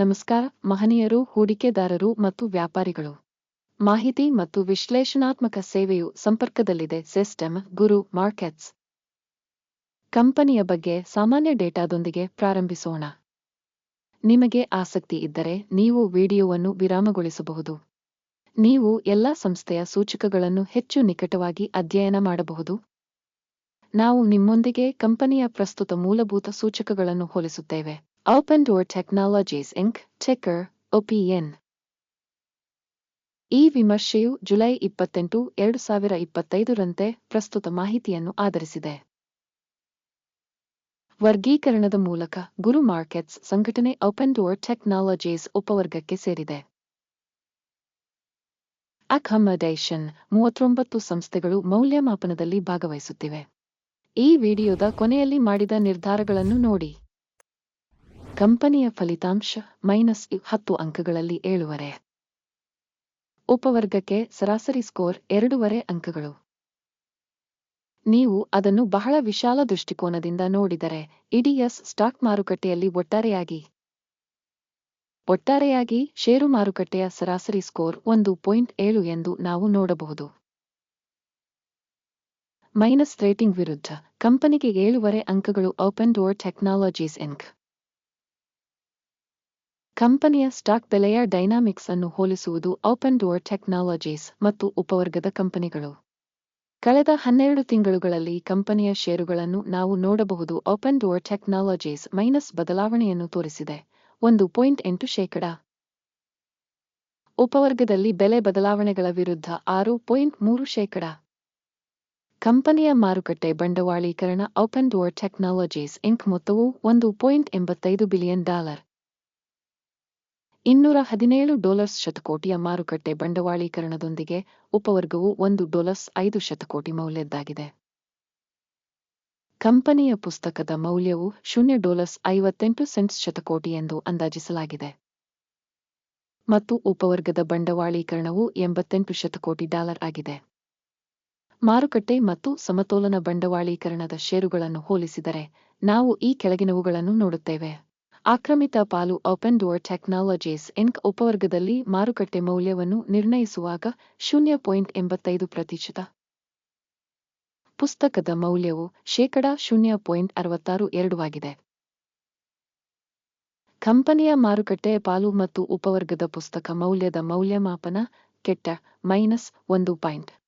ನಮಸ್ಕಾರ, ಮಹನೀಯರು, ಹೂಡಿಕೆದಾರರು ಮತ್ತು ವ್ಯಾಪಾರಿಗಳು. ಮಾಹಿತಿ ಮತ್ತು ವಿಶ್ಲೇಷಣಾತ್ಮಕ ಸೇವೆಯು ಸಂಪರ್ಕದಲ್ಲಿದೆ, ಸಿಸ್ಟಮ್, ಗುರು, ಮಾರ್ಕೆಟ್ಸ್. ಕಂಪನಿಯ ಬಗ್ಗೆ ಸಾಮಾನ್ಯ ಡೇಟಾದೊಂದಿಗೆ ಪ್ರಾರಂಭಿಸೋಣ. ನಿಮಗೆ ಆಸಕ್ತಿ ಇದ್ದರೆ ನೀವು ವಿಡಿಯೋವನ್ನು ವಿರಾಮಗೊಳಿಸಬಹುದು. ನೀವು ಎಲ್ಲಾ ಸಂಸ್ಥೆಯ ಸೂಚಕಗಳನ್ನು ಹೆಚ್ಚು ನಿಕಟವಾಗಿ ಅಧ್ಯಯನ ಮಾಡಬಹುದು. ನಾವು ನಿಮ್ಮೊಂದಿಗೆ ಕಂಪನಿಯ ಪ್ರಸ್ತುತ ಮೂಲಭೂತ ಸೂಚಕಗಳನ್ನು ಹೋಲಿಸುತ್ತೇವೆ. Door Technologies Inc ticker OPEN ಈ ವಿಮರ್ಶೆಯು ಜುಲೈ ಇಪ್ಪತ್ತೆಂಟು, ಎರಡು ಸಾವಿರ ಇಪ್ಪತ್ತೈದರಂತೆ ಪ್ರಸ್ತುತ ಮಾಹಿತಿಯನ್ನು ಆಧರಿಸಿದೆ. ವರ್ಗೀಕರಣದ ಮೂಲಕ ಗುರು ಮಾರ್ಕೆಟ್ಸ್ ಸಂಘಟನೆ ಓಪನ್ ಡೋರ್ ಟೆಕ್ನಾಲಜೀಸ್ ಉಪವರ್ಗಕ್ಕೆ ಸೇರಿದೆ. ಅಕಮಡೇಷನ್ ಮೂವತ್ತೊಂಬತ್ತು ಸಂಸ್ಥೆಗಳು ಮೌಲ್ಯಮಾಪನದಲ್ಲಿ ಭಾಗವಹಿಸುತ್ತಿವೆ. ಈ ವಿಡಿಯೋದ ಕೊನೆಯಲ್ಲಿ ಮಾಡಿದ ನಿರ್ಧಾರಗಳನ್ನು ನೋಡಿ. ಕಂಪನಿಯ ಫಲಿತಾಂಶ ಮೈನಸ್ ಹತ್ತು ಅಂಕಗಳಲ್ಲಿ ಏಳುವರೆ. ಉಪವರ್ಗಕ್ಕೆ ಸರಾಸರಿ ಸ್ಕೋರ್ ಎರಡೂವರೆ ಅಂಕಗಳು. ನೀವು ಅದನ್ನು ಬಹಳ ವಿಶಾಲ ದೃಷ್ಟಿಕೋನದಿಂದ ನೋಡಿದರೆ ಇಡಿಎಸ್ ಸ್ಟಾಕ್ ಮಾರುಕಟ್ಟೆಯಲ್ಲಿ ಒಟ್ಟಾರೆಯಾಗಿ. ಒಟ್ಟಾರೆಯಾಗಿ ಷೇರು ಮಾರುಕಟ್ಟೆಯ ಸರಾಸರಿ ಸ್ಕೋರ್ ಒಂದು ಪಾಯಿಂಟ್ ಏಳು ಎಂದು ನಾವು ನೋಡಬಹುದು. ಮೈನಸ್ ರೇಟಿಂಗ್ ವಿರುದ್ಧ ಕಂಪನಿಗೆ ಏಳುವರೆ ಅಂಕಗಳು ಓಪನ್ ಡೋರ್ ಟೆಕ್ನಾಲಜೀಸ್, ಇಂಕ್. ಕಂಪನಿಯ ಸ್ಟಾಕ್ ಬೆಲೆಯ ಡೈನಾಮಿಕ್ಸ್ ಅನ್ನು ಹೋಲಿಸುವುದು ಓಪನ್ ಡೋರ್ ಟೆಕ್ನಾಲಜೀಸ್ ಮತ್ತು ಉಪವರ್ಗದ ಕಂಪನಿಗಳು. ಕಳೆದ ಹನ್ನೆರಡು ತಿಂಗಳುಗಳಲ್ಲಿ ಕಂಪನಿಯ ಷೇರುಗಳನ್ನು ನಾವು ನೋಡಬಹುದು ಓಪನ್ ಡೋರ್ ಟೆಕ್ನಾಲಜೀಸ್ ಮೈನಸ್ ಬದಲಾವಣೆಯನ್ನು ತೋರಿಸಿದೆ. ಒಂದು ಪಾಯಿಂಟ್ ಎಂಟು ಶೇಕಡ. ಉಪವರ್ಗದಲ್ಲಿ ಬೆಲೆ ಬದಲಾವಣೆಗಳ ವಿರುದ್ಧ ಆರು ಪಾಯಿಂಟ್ ಮೂರು ಶೇಕಡ. ಕಂಪನಿಯ ಮಾರುಕಟ್ಟೆ ಬಂಡವಾಳೀಕರಣ ಓಪನ್ ಡೋರ್ ಟೆಕ್ನಾಲಜೀಸ್ ಇಂಕ್ ಮೊತ್ತವು ಒಂದು ಪಾಯಿಂಟ್ ಎಂಬತ್ತೈದು ಬಿಲಿಯನ್ ಡಾಲರ್. ಇನ್ನೂರ ಹದಿನೇಳು ಡಾಲರ್ಸ್ ಶತಕೋಟಿಯ ಮಾರುಕಟ್ಟೆ ಬಂಡವಾಳೀಕರಣದೊಂದಿಗೆ ಉಪವರ್ಗವು ಒಂದು ಡಾಲರ್ಸ್ ಐದು ಶತಕೋಟಿ ಮೌಲ್ಯದ್ದಾಗಿದೆ. ಕಂಪನಿಯ ಪುಸ್ತಕದ ಮೌಲ್ಯವು ಶೂನ್ಯ ಡಾಲರ್ಸ್ ಐವತ್ತೆಂಟು ಸೆಂಟ್ಸ್ ಶತಕೋಟಿ ಎಂದು ಅಂದಾಜಿಸಲಾಗಿದೆ. ಮತ್ತು ಉಪವರ್ಗದ ಬಂಡವಾಳೀಕರಣವು ಎಂಬತ್ತೆಂಟು ಶತಕೋಟಿ ಡಾಲರ್ ಆಗಿದೆ. ಮಾರುಕಟ್ಟೆ ಮತ್ತು ಸಮತೋಲನ ಬಂಡವಾಳೀಕರಣದ ಷೇರುಗಳನ್ನು ಹೋಲಿಸಿದರೆ ನಾವು ಈ ಕೆಳಗಿನವುಗಳನ್ನು ನೋಡುತ್ತೇವೆ. ಆಕ್ರಮಿತ ಪಾಲು ಓಪನ್ ಡೋರ್ ಟೆಕ್ನಾಲಜೀಸ್ ಇಂಕ್ ಉಪವರ್ಗದಲ್ಲಿ ಮಾರುಕಟ್ಟೆ ಮೌಲ್ಯವನ್ನು ನಿರ್ಣಯಿಸುವಾಗ ಶೂನ್ಯ ಪಾಯಿಂಟ್ ಎಂಬತ್ತೈದು ಪ್ರತಿಶತ. ಪುಸ್ತಕದ ಮೌಲ್ಯವು ಶೇಕಡ ಶೂನ್ಯ ಪಾಯಿಂಟ್ ಅರವತ್ತಾರು ಎರಡು ಆಗಿದೆ. ಕಂಪನಿಯ ಮಾರುಕಟ್ಟೆ ಪಾಲು ಮತ್ತು ಉಪವರ್ಗದ ಪುಸ್ತಕ ಮೌಲ್ಯದ ಮೌಲ್ಯಮಾಪನ ಕೆಟ್ಟ ಮೈನಸ್ ಒಂದು ಪಾಯಿಂಟ್.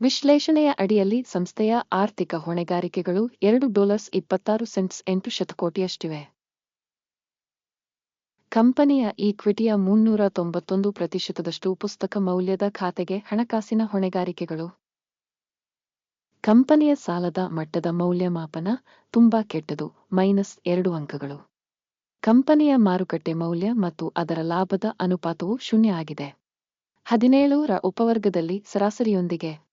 ವಿಶ್ಲೇಷಣೆಯ ಅಡಿಯಲ್ಲಿ ಸಂಸ್ಥೆಯ ಆರ್ಥಿಕ ಹೊಣೆಗಾರಿಕೆಗಳು ಎರಡು ಡಾಲರ್ಸ್ ಇಪ್ಪತ್ತಾರು ಸೆಂಟ್ಸ್ ಎಂಟು ಶತಕೋಟಿಯಷ್ಟಿವೆ. ಕಂಪನಿಯ ಈಕ್ವಿಟಿಯ ಮುನ್ನೂರ ತೊಂಬತ್ತೊಂದು ಪ್ರತಿಶತದಷ್ಟು ಪುಸ್ತಕ ಮೌಲ್ಯದ ಖಾತೆಗೆ ಹಣಕಾಸಿನ ಹೊಣೆಗಾರಿಕೆಗಳು. ಕಂಪನಿಯ ಸಾಲದ ಮಟ್ಟದ ಮೌಲ್ಯಮಾಪನ ತುಂಬಾ ಕೆಟ್ಟದು, ಮೈನಸ್ ಎರಡು ಅಂಕಗಳು. ಕಂಪನಿಯ ಮಾರುಕಟ್ಟೆ ಮೌಲ್ಯ ಮತ್ತು ಅದರ ಲಾಭದ ಅನುಪಾತವು ಶೂನ್ಯ ಆಗಿದೆ. ಹದಿನೇಳು ರ ಉಪವರ್ಗದಲ್ಲಿ ಸರಾಸರಿಯೊಂದಿಗೆ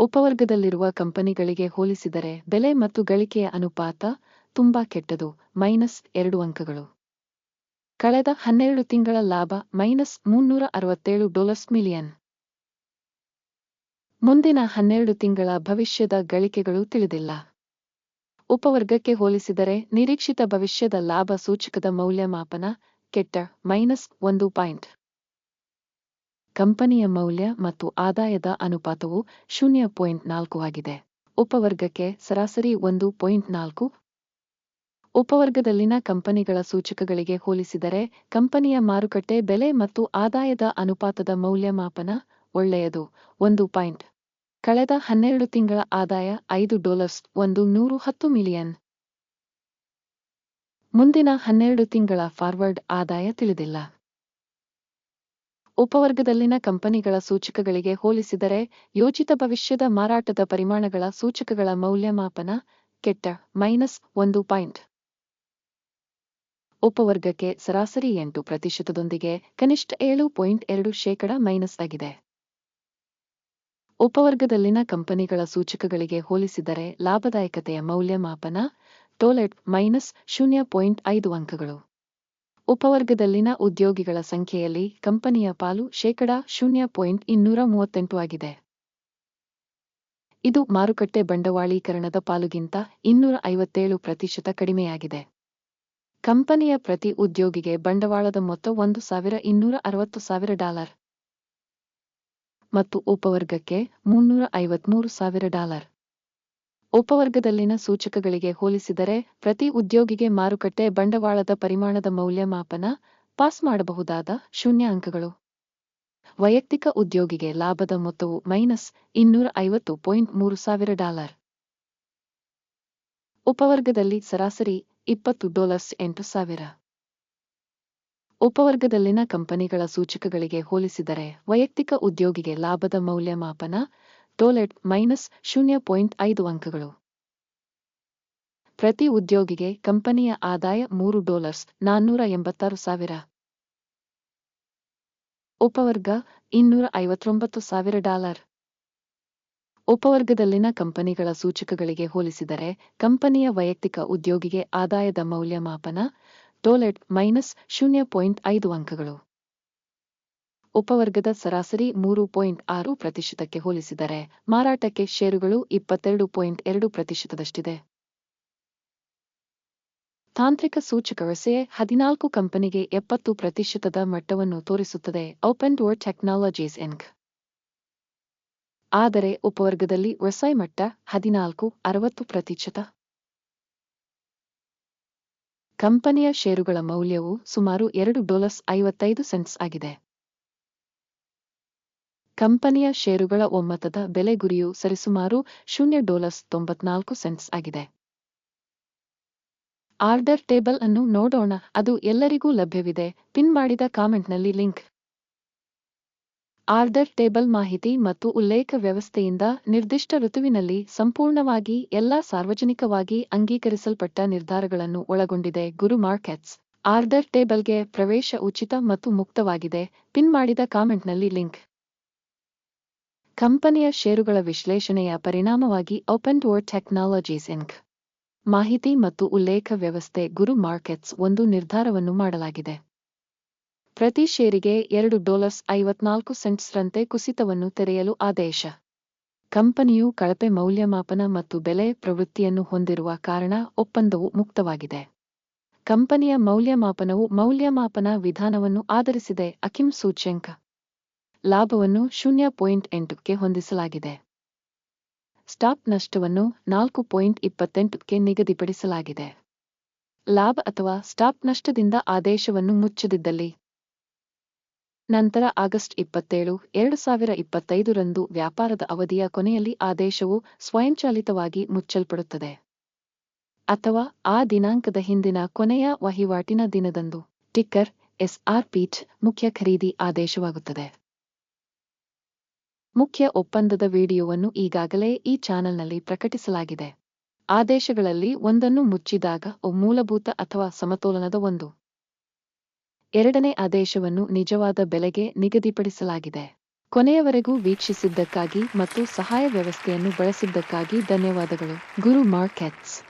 ಉಪವರ್ಗದಲ್ಲಿರುವ ಕಂಪನಿಗಳಿಗೆ ಹೋಲಿಸಿದರೆ ಬೆಲೆ ಮತ್ತು ಗಳಿಕೆಯ ಅನುಪಾತ ತುಂಬಾ ಕೆಟ್ಟದು, ಮೈನಸ್ ಎರಡು ಅಂಕಗಳು. ಕಳೆದ ಹನ್ನೆರಡು ತಿಂಗಳ ಲಾಭ ಮೈನಸ್ ಮುನ್ನೂರ ಅರವತ್ತೇಳು ಡಾಲರ್ಸ್ ಮಿಲಿಯನ್. ಮುಂದಿನ ಹನ್ನೆರಡು ತಿಂಗಳ ಭವಿಷ್ಯದ ಗಳಿಕೆಗಳು ತಿಳಿದಿಲ್ಲ. ಉಪವರ್ಗಕ್ಕೆ ಹೋಲಿಸಿದರೆ ನಿರೀಕ್ಷಿತ ಭವಿಷ್ಯದ ಲಾಭ ಸೂಚಕದ ಮೌಲ್ಯಮಾಪನ ಕೆಟ್ಟ ಮೈನಸ್ ಒಂದು ಪಾಯಿಂಟ್. ಕಂಪನಿಯ ಮೌಲ್ಯ ಮತ್ತು ಆದಾಯದ ಅನುಪಾತವು ಶೂನ್ಯ ಪಾಯಿಂಟ್ ನಾಲ್ಕು ಆಗಿದೆ. ಉಪವರ್ಗಕ್ಕೆ ಸರಾಸರಿ ಒಂದು ಪಾಯಿಂಟ್ ನಾಲ್ಕು. ಉಪವರ್ಗದಲ್ಲಿನ ಕಂಪನಿಗಳ ಸೂಚಕಗಳಿಗೆ ಹೋಲಿಸಿದರೆ ಕಂಪನಿಯ ಮಾರುಕಟ್ಟೆ ಬೆಲೆ ಮತ್ತು ಆದಾಯದ ಅನುಪಾತದ ಮೌಲ್ಯಮಾಪನ ಒಳ್ಳೆಯದು. ಒಂದು ಪಾಯಿಂಟ್. ಕಳೆದ ಹನ್ನೆರಡು ತಿಂಗಳ ಆದಾಯ ಐದು ಡಾಲರ್ಸ್ ಒಂದು ನೂರು ಹತ್ತು ಮಿಲಿಯನ್. ಮುಂದಿನ ಹನ್ನೆರಡು ತಿಂಗಳ ಫಾರ್ವರ್ಡ್ ಆದಾಯ ತಿಳಿದಿಲ್ಲ. ಉಪವರ್ಗದಲ್ಲಿನ ಕಂಪನಿಗಳ ಸೂಚಕಗಳಿಗೆ ಹೋಲಿಸಿದರೆ ಯೋಜಿತ ಭವಿಷ್ಯದ ಮಾರಾಟದ ಪರಿಮಾಣಗಳ ಸೂಚಕಗಳ ಮೌಲ್ಯಮಾಪನ ಕೆಟ್ಟ, ಮೈನಸ್ ಒಂದು ಪಾಯಿಂಟ್. ಉಪವರ್ಗಕ್ಕೆ ಸರಾಸರಿ ಎಂಟು ಪ್ರತಿಶತದೊಂದಿಗೆ ಕನಿಷ್ಠ ಏಳು ಪಾಯಿಂಟ್ ಎರಡು ಶೇಕಡ ಮೈನಸ್ ಆಗಿದೆ. ಉಪವರ್ಗದಲ್ಲಿನ ಕಂಪನಿಗಳ ಸೂಚಕಗಳಿಗೆ ಹೋಲಿಸಿದರೆ ಲಾಭದಾಯಕತೆಯ ಮೌಲ್ಯಮಾಪನ, ಟೋಲೆಟ್ ಮೈನಸ್ ಶೂನ್ಯ ಪಾಯಿಂಟ್ ಐದು ಅಂಕಗಳು. ಉಪವರ್ಗದಲ್ಲಿನ ಉದ್ಯೋಗಿಗಳ ಸಂಖ್ಯೆಯಲ್ಲಿ ಕಂಪನಿಯ ಪಾಲು ಶೇಕಡಾ ಶೂನ್ಯ ಪಾಯಿಂಟ್ ಇನ್ನೂರ ಮೂವತ್ತೆಂಟು ಆಗಿದೆ. ಇದು ಮಾರುಕಟ್ಟೆ ಬಂಡವಾಳೀಕರಣದ ಪಾಲುಗಿಂತ ಇನ್ನೂರ ಐವತ್ತೇಳು ಪ್ರತಿಶತ ಕಡಿಮೆಯಾಗಿದೆ. ಕಂಪನಿಯ ಪ್ರತಿ ಉದ್ಯೋಗಿಗೆ ಬಂಡವಾಳದ ಮೊತ್ತ ಒಂದು ಸಾವಿರ ಇನ್ನೂರ ಅರವತ್ತು ಸಾವಿರ ಡಾಲರ್. ಮತ್ತು ಉಪವರ್ಗಕ್ಕೆ ಮುನ್ನೂರ ಐವತ್ಮೂರು ಸಾವಿರ ಡಾಲರ್. ಉಪವರ್ಗದಲ್ಲಿನ ಸೂಚಕಗಳಿಗೆ ಹೋಲಿಸಿದರೆ ಪ್ರತಿ ಉದ್ಯೋಗಿಗೆ ಮಾರುಕಟ್ಟೆ ಬಂಡವಾಳದ ಪರಿಮಾಣದ ಮೌಲ್ಯಮಾಪನ ಪಾಸ್ ಮಾಡಬಹುದಾದ ಶೂನ್ಯ ಅಂಕಗಳು ವೈಯಕ್ತಿಕ ಉದ್ಯೋಗಿಗೆ ಲಾಭದ ಮೊತ್ತವು ಮೈನಸ್ ಇನ್ನೂರ ಐವತ್ತು ಪಾಯಿಂಟ್ ಮೂರು ಸಾವಿರ ಡಾಲರ್. ಉಪವರ್ಗದಲ್ಲಿ ಸರಾಸರಿ ಇಪ್ಪತ್ತು ಡಾಲರ್ಸ್ ಎಂಟು ಸಾವಿರ. ಉಪವರ್ಗದಲ್ಲಿನ ಕಂಪನಿಗಳ ಸೂಚಕಗಳಿಗೆ ಹೋಲಿಸಿದರೆ ವೈಯಕ್ತಿಕ ಉದ್ಯೋಗಿಗೆ ಲಾಭದ ಮೌಲ್ಯಮಾಪನ ಟೋಲೆಟ್ ಮೈನಸ್ ಶೂನ್ಯ ಪಾಯಿಂಟ್ ಐದು ಅಂಕಗಳು. ಪ್ರತಿ ಉದ್ಯೋಗಿಗೆ ಕಂಪನಿಯ ಆದಾಯ ಮೂರು ಡಾಲರ್ಸ್, ನಾನ್ನೂರ ಎಂಬತ್ತಾರು ಸಾವಿರ. ಉಪವರ್ಗ, ಇನ್ನೂರ ಐವತ್ತೊಂಬತ್ತು ಸಾವಿರ ಡಾಲರ್. ಉಪವರ್ಗದಲ್ಲಿನ ಕಂಪನಿಗಳ ಸೂಚಕಗಳಿಗೆ ಹೋಲಿಸಿದರೆ, ಕಂಪನಿಯ ವೈಯಕ್ತಿಕ ಉದ್ಯೋಗಿಗೆ ಆದಾಯದ ಮೌಲ್ಯಮಾಪನ, ಟೋಲೆಟ್ ಮೈನಸ್ ಶೂನ್ಯ ಪಾಯಿಂಟ್ ಐದು ಅಂಕಗಳು. ಉಪವರ್ಗದ ಸರಾಸರಿ ಮೂರು ಪಾಯಿಂಟ್ ಆರು ಪ್ರತಿಶತಕ್ಕೆ ಹೋಲಿಸಿದರೆ ಮಾರಾಟಕ್ಕೆ ಷೇರುಗಳು ಇಪ್ಪತ್ತೆರಡು ಪಾಯಿಂಟ್ ಎರಡು ಪ್ರತಿಶತದಷ್ಟಿದೆ. ತಾಂತ್ರಿಕ ಸೂಚಕ ವಸೆ ಹದಿನಾಲ್ಕು ಕಂಪನಿಗೆ ಎಪ್ಪತ್ತು ಪ್ರತಿಶತದ ಮಟ್ಟವನ್ನು ತೋರಿಸುತ್ತದೆ ಓಪನ್ ಡೋರ್ ಟೆಕ್ನಾಲಜೀಸ್ ಎನ್ಕ್ ಆದರೆ ಉಪವರ್ಗದಲ್ಲಿ ವ್ಯವಸಾಯ ಮಟ್ಟ ಹದಿನಾಲ್ಕು, ಅರವತ್ತು ಪ್ರತಿಶತ. ಕಂಪನಿಯ ಷೇರುಗಳ ಮೌಲ್ಯವು ಸುಮಾರು ಎರಡು ಡಾಲರ್ಸ್ ಐವತ್ತೈದು ಸೆಂಟ್ಸ್ ಆಗಿದೆ. ಕಂಪನಿಯ ಷೇರುಗಳ ಒಮ್ಮತದ ಬೆಲೆ ಗುರಿಯು ಸರಿಸುಮಾರು ಶೂನ್ಯ ಡಾಲರ್ಸ್ ತೊಂಬತ್ನಾಲ್ಕು ಸೆಂಟ್ಸ್ ಆಗಿದೆ. ಆರ್ಡರ್ ಟೇಬಲ್ ಅನ್ನು ನೋಡೋಣ, ಅದು ಎಲ್ಲರಿಗೂ ಲಭ್ಯವಿದೆ, ಪಿನ್ ಮಾಡಿದ ಕಾಮೆಂಟ್ನಲ್ಲಿ ಲಿಂಕ್. ಆರ್ಡರ್ ಟೇಬಲ್ ಮಾಹಿತಿ ಮತ್ತು ಉಲ್ಲೇಖ ವ್ಯವಸ್ಥೆಯಿಂದ ನಿರ್ದಿಷ್ಟ ಋತುವಿನಲ್ಲಿ ಸಂಪೂರ್ಣವಾಗಿ ಎಲ್ಲಾ ಸಾರ್ವಜನಿಕವಾಗಿ ಅಂಗೀಕರಿಸಲ್ಪಟ್ಟ ನಿರ್ಧಾರಗಳನ್ನು ಒಳಗೊಂಡಿದೆ ಗುರು ಮಾರ್ಕೆಟ್ಸ್. ಆರ್ಡರ್ ಟೇಬಲ್ಗೆ ಪ್ರವೇಶ ಉಚಿತ ಮತ್ತು ಮುಕ್ತವಾಗಿದೆ, ಪಿನ್ ಮಾಡಿದ ಕಾಮೆಂಟ್ನಲ್ಲಿ ಲಿಂಕ್. ಕಂಪನಿಯ ಷೇರುಗಳ ವಿಶ್ಲೇಷಣೆಯ ಪರಿಣಾಮವಾಗಿ ಓಪನ್ ಡೋರ್ ಟೆಕ್ನಾಲಜೀಸ್ ಇನ್ಕ್ ಮಾಹಿತಿ ಮತ್ತು ಉಲ್ಲೇಖ ವ್ಯವಸ್ಥೆ ಗುರು ಮಾರ್ಕೆಟ್ಸ್ ಒಂದು ನಿರ್ಧಾರವನ್ನು ಮಾಡಲಾಗಿದೆ. ಪ್ರತಿ ಷೇರಿಗೆ ಎರಡು ಡಾಲರ್ಸ್ ಐವತ್ನಾಲ್ಕು ಸೆಂಟ್ಸ್ರಂತೆ ಕುಸಿತವನ್ನು ತೆರೆಯಲು ಆದೇಶ. ಕಂಪನಿಯು ಕಳಪೆ ಮೌಲ್ಯಮಾಪನ ಮತ್ತು ಬೆಲೆ ಪ್ರವೃತ್ತಿಯನ್ನು ಹೊಂದಿರುವ ಕಾರಣ ಒಪ್ಪಂದವು ಮುಕ್ತವಾಗಿದೆ. ಕಂಪನಿಯ ಮೌಲ್ಯಮಾಪನವು ಮೌಲ್ಯಮಾಪನ ವಿಧಾನವನ್ನು ಆಧರಿಸಿದೆ ಅಕಿಂ ಸೂಚ್ಯಂಕ. ಲಾಭವನ್ನು ಶೂನ್ಯ ಪಾಯಿಂಟ್ ಎಂಟಕ್ಕೆ ಹೊಂದಿಸಲಾಗಿದೆ. ಸ್ಟಾಪ್ ನಷ್ಟವನ್ನು ನಾಲ್ಕು ಪಾಯಿಂಟ್ ಇಪ್ಪತ್ತೆಂಟಕ್ಕೆ ನಿಗದಿಪಡಿಸಲಾಗಿದೆ. ಲಾಭ ಅಥವಾ ಸ್ಟಾಪ್ ನಷ್ಟದಿಂದ ಆದೇಶವನ್ನು ಮುಚ್ಚದಿದ್ದಲ್ಲಿ. ನಂತರ ಆಗಸ್ಟ್ ಇಪ್ಪತ್ತೇಳು, ಎರಡು ಸಾವಿರ ಇಪ್ಪತ್ತೈದರಂದು ವ್ಯಾಪಾರದ ಅವಧಿಯ ಕೊನೆಯಲ್ಲಿ ಆದೇಶವು ಸ್ವಯಂಚಾಲಿತವಾಗಿ ಮುಚ್ಚಲ್ಪಡುತ್ತದೆ. ಅಥವಾ ಆ ದಿನಾಂಕದ ಹಿಂದಿನ ಕೊನೆಯ ವಹಿವಾಟಿನ ದಿನದಂದು. ಟಿಕ್ಕರ್, ಎಸ್ಆರ್ ಪೀಚ್ ಮುಖ್ಯ ಖರೀದಿ ಆದೇಶವಾಗುತ್ತದೆ. ಮುಖ್ಯ ಒಪ್ಪಂದದ ವಿಡಿಯೋವನ್ನು ಈಗಾಗಲೇ ಈ ಚಾನೆಲ್ನಲ್ಲಿ ಪ್ರಕಟಿಸಲಾಗಿದೆ. ಆದೇಶಗಳಲ್ಲಿ ಒಂದನ್ನು ಮುಚ್ಚಿದಾಗ ಮೂಲಭೂತ ಅಥವಾ ಸಮತೋಲನದ ಒಂದು. ಎರಡನೇ ಆದೇಶವನ್ನು ನಿಜವಾದ ಬೆಲೆಗೆ ನಿಗದಿಪಡಿಸಲಾಗಿದೆ. ಕೊನೆಯವರೆಗೂ ವೀಕ್ಷಿಸಿದ್ದಕ್ಕಾಗಿ ಮತ್ತು ಸಹಾಯ ವ್ಯವಸ್ಥೆಯನ್ನು ಬಳಸಿದ್ದಕ್ಕಾಗಿ ಧನ್ಯವಾದಗಳು. ಗುರು ಮಾರ್ಕೆಟ್ಸ್.